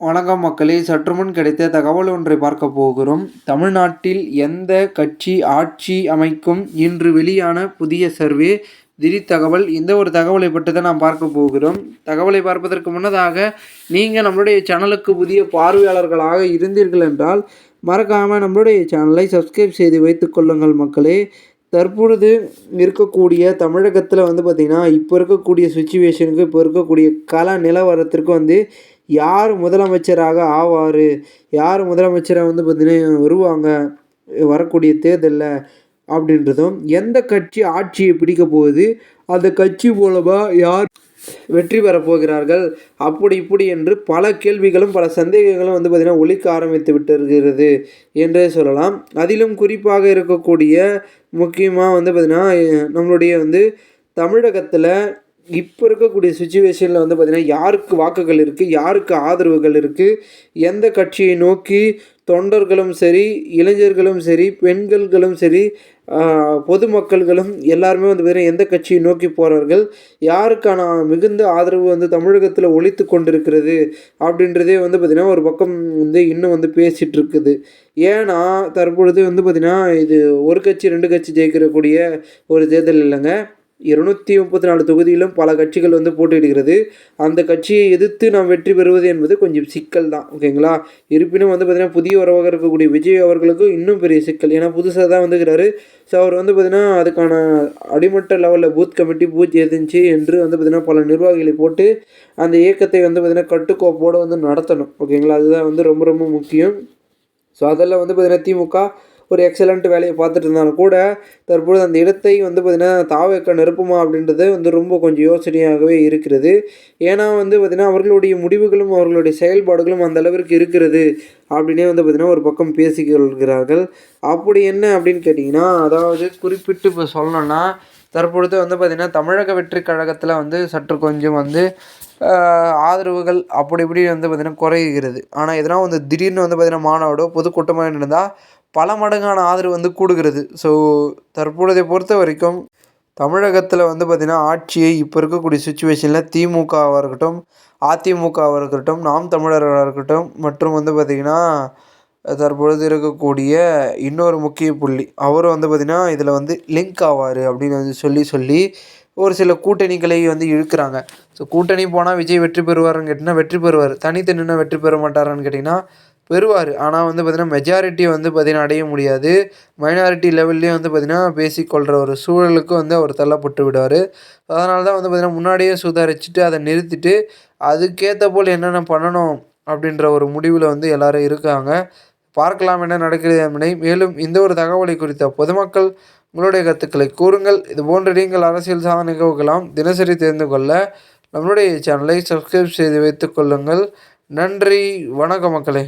வணக்கம் மக்களே. சற்றுமுன் கிடைத்த தகவல் ஒன்றை பார்க்க போகிறோம். தமிழ்நாட்டில் எந்த கட்சி ஆட்சி அமைக்கும்? இன்று வெளியான புதிய சர்வே. திடீர் தகவல் இந்த ஒரு தகவலை பற்றி தான் நாம் பார்க்க போகிறோம். தகவலை பார்ப்பதற்கு முன்னதாக நீங்கள் நம்மளுடைய சேனலுக்கு புதிய பார்வையாளர்களாக இருந்தீர்கள் என்றால் மறக்காமல் நம்மளுடைய சேனலை சப்ஸ்கிரைப் செய்து வைத்துக்கொள்ளுங்கள் மக்களே. தற்பொழுது இருக்கக்கூடிய தமிழகத்தில் வந்து பார்த்திங்கன்னா இப்போ இருக்கக்கூடிய சுச்சுவேஷனுக்கு இப்போ இருக்கக்கூடிய கல நிலவரத்திற்கு வந்து யார் முதலமைச்சராக ஆவார்? யார் முதலமைச்சராக வந்து பார்த்திங்கன்னா வருவாங்க? வரக்கூடிய தேர்தலில் அப்படின்றதும் எந்த கட்சி ஆட்சியை பிடிக்க போகுது? அந்த கட்சி மூலமாக யார் வெற்றி பெறப் போகிறார்கள்? அப்படி இப்படி என்று பல கேள்விகளும் பல சந்தேகங்களும் வந்து பார்த்திங்கன்னா ஒழிக்க ஆரம்பித்து விட்டிருக்கிறது என்றே சொல்லலாம். அதிலும் குறிப்பாக இருக்கக்கூடிய முக்கியமாக வந்து பார்த்திங்கன்னா நம்மளுடைய வந்து தமிழகத்தில் இப்போ இருக்கக்கூடிய சுச்சுவேஷனில் வந்து பார்த்திங்கன்னா யாருக்கு வாக்குகள் இருக்குது யாருக்கு ஆதரவுகள் இருக்குது எந்த கட்சியை நோக்கி தொண்டர்களும் சரி இளைஞர்களும் சரி பெண்கள்களும் சரி பொதுமக்கள்களும் எல்லாருமே வந்து பார்த்திங்கன்னா எந்த கட்சியை நோக்கி போகிறார்கள் யாருக்கான மிகுந்த ஆதரவு வந்து தமிழகத்தில் ஒழித்து கொண்டிருக்கிறது அப்படின்றதே வந்து பார்த்திங்கன்னா ஒரு பக்கம் வந்து இன்னும் வந்து பேசிகிட்டு இருக்குது. ஏன்னா தற்பொழுது வந்து பார்த்திங்கன்னா இது ஒரு கட்சி ரெண்டு கட்சி ஜெயிக்கிறக்கூடிய ஒரு தேர்தல் இல்லைங்க. இருநூற்றி முப்பத்தி நாலு தொகுதியிலும் பல கட்சிகள் வந்து போட்டியிடுகிறது. அந்த கட்சியை எதிர்த்து நாம் வெற்றி பெறுவது என்பது கொஞ்சம் சிக்கல் தான். ஓகேங்களா? இருப்பினும் வந்து பார்த்திங்கன்னா புதிய உறவாக இருக்கக்கூடிய விஜய் அவர்களுக்கும் இன்னும் பெரிய சிக்கல். ஏன்னா புதுசாக தான் வந்துக்கிறாரு ஸோ அவர் வந்து பார்த்திங்கன்னா அதுக்கான அடிமட்ட லெவலில் பூத் கமிட்டி பூத் எதிர்ந்துச்சு என்று வந்து பார்த்திங்கன்னா பல நிர்வாகிகளை போட்டு அந்த இயக்கத்தை வந்து பார்த்திங்கன்னா கட்டுக்கோப்போடு வந்து நடத்தணும். ஓகேங்களா? அதுதான் வந்து ரொம்ப ரொம்ப முக்கியம். ஸோ அதெல்லாம் வந்து பார்த்திங்கன்னா திமுக ஒரு எக்ஸலண்ட் வேலையை பார்த்துட்டு இருந்தாலும் கூட தற்பொழுது அந்த இடத்தை வந்து பார்த்திங்கன்னா தாவேக்க நிரப்புமா அப்படின்றது வந்து ரொம்ப கொஞ்சம் யோசனையாகவே இருக்கிறது. ஏன்னா வந்து பார்த்திங்கன்னா அவர்களுடைய முடிவுகளும் அவர்களுடைய செயல்பாடுகளும் அந்த அளவிற்கு இருக்கிறது அப்படின்னே வந்து பார்த்திங்கன்னா ஒரு பக்கம் பேசிக்கொள்கிறார்கள். அப்படி என்ன அப்படின்னு கேட்டிங்கன்னா அதாவது குறிப்பிட்டு இப்போ சொல்லணும்னா தற்பொழுது வந்து பார்த்திங்கன்னா தமிழக வெற்றி கழகத்தில் வந்து சற்று கொஞ்சம் வந்து ஆதரவுகள் அப்படி இப்படி வந்து பார்த்திங்கன்னா குறைகிறது. ஆனால் எதனா வந்து திடீர்னு வந்து பார்த்திங்கன்னா மாநாடோ பொதுக்கூட்டமாக இருந்தால் பல மடங்கான ஆதரவு வந்து கூடுகிறது. ஸோ தற்பொழுதை பொறுத்த வரைக்கும் தமிழகத்தில் வந்து பார்த்திங்கன்னா ஆட்சியை இப்போ இருக்கக்கூடிய சுச்சுவேஷனில் திமுகவாக இருக்கட்டும் அதிமுகவாக இருக்கட்டும் நாம் தமிழர்களாக இருக்கட்டும் மற்றும் வந்து பார்த்திங்கன்னா தற்பொழுது இருக்கக்கூடிய இன்னொரு முக்கிய புள்ளி அவரும் வந்து பார்த்திங்கன்னா இதில் வந்து லிங்க் ஆவார் அப்படின்னு வந்து சொல்லி சொல்லி ஒரு சில கூட்டணிகளை வந்து இழுக்கிறாங்க. ஸோ கூட்டணி போனால் விஜய் வெற்றி பெறுவார்னு கேட்டிங்கன்னா வெற்றி பெறுவார். தனித்து நின்று வெற்றி பெற மாட்டாரான்னு கேட்டிங்கன்னா பெறுவார். ஆனால் வந்து பார்த்திங்கன்னா மெஜாரிட்டி வந்து பார்த்திங்கன்னா அடைய முடியாது. மைனாரிட்டி லெவல்லையும் வந்து பார்த்திங்கன்னா பேசிக்கொள்கிற ஒரு சூழலுக்கு வந்து அவர் தள்ளப்பட்டு விடுவார். அதனால தான் வந்து பார்த்திங்கன்னா முன்னாடியே சுதாரிச்சுட்டு அதை நிறுத்திட்டு அதுக்கேற்ற போல் என்னென்ன பண்ணணும் அப்படின்ற ஒரு முடிவில் வந்து எல்லோரும் இருக்காங்க. பார்க்கலாம் என்ன நடக்கிறது என்பதை. மேலும் இந்த ஒரு தகவலை குறித்த பொதுமக்கள் உங்களுடைய கருத்துக்களை கூறுங்கள். இது போன்ற நீங்கள் அரசியல் சாதனை நிகழ்வுகளாம் தினசரி தெரிந்து கொள்ள நம்மளுடைய சேனலை சப்ஸ்கிரைப் செய்து வைத்துக் கொள்ளுங்கள். நன்றி வணக்கம் மக்களே.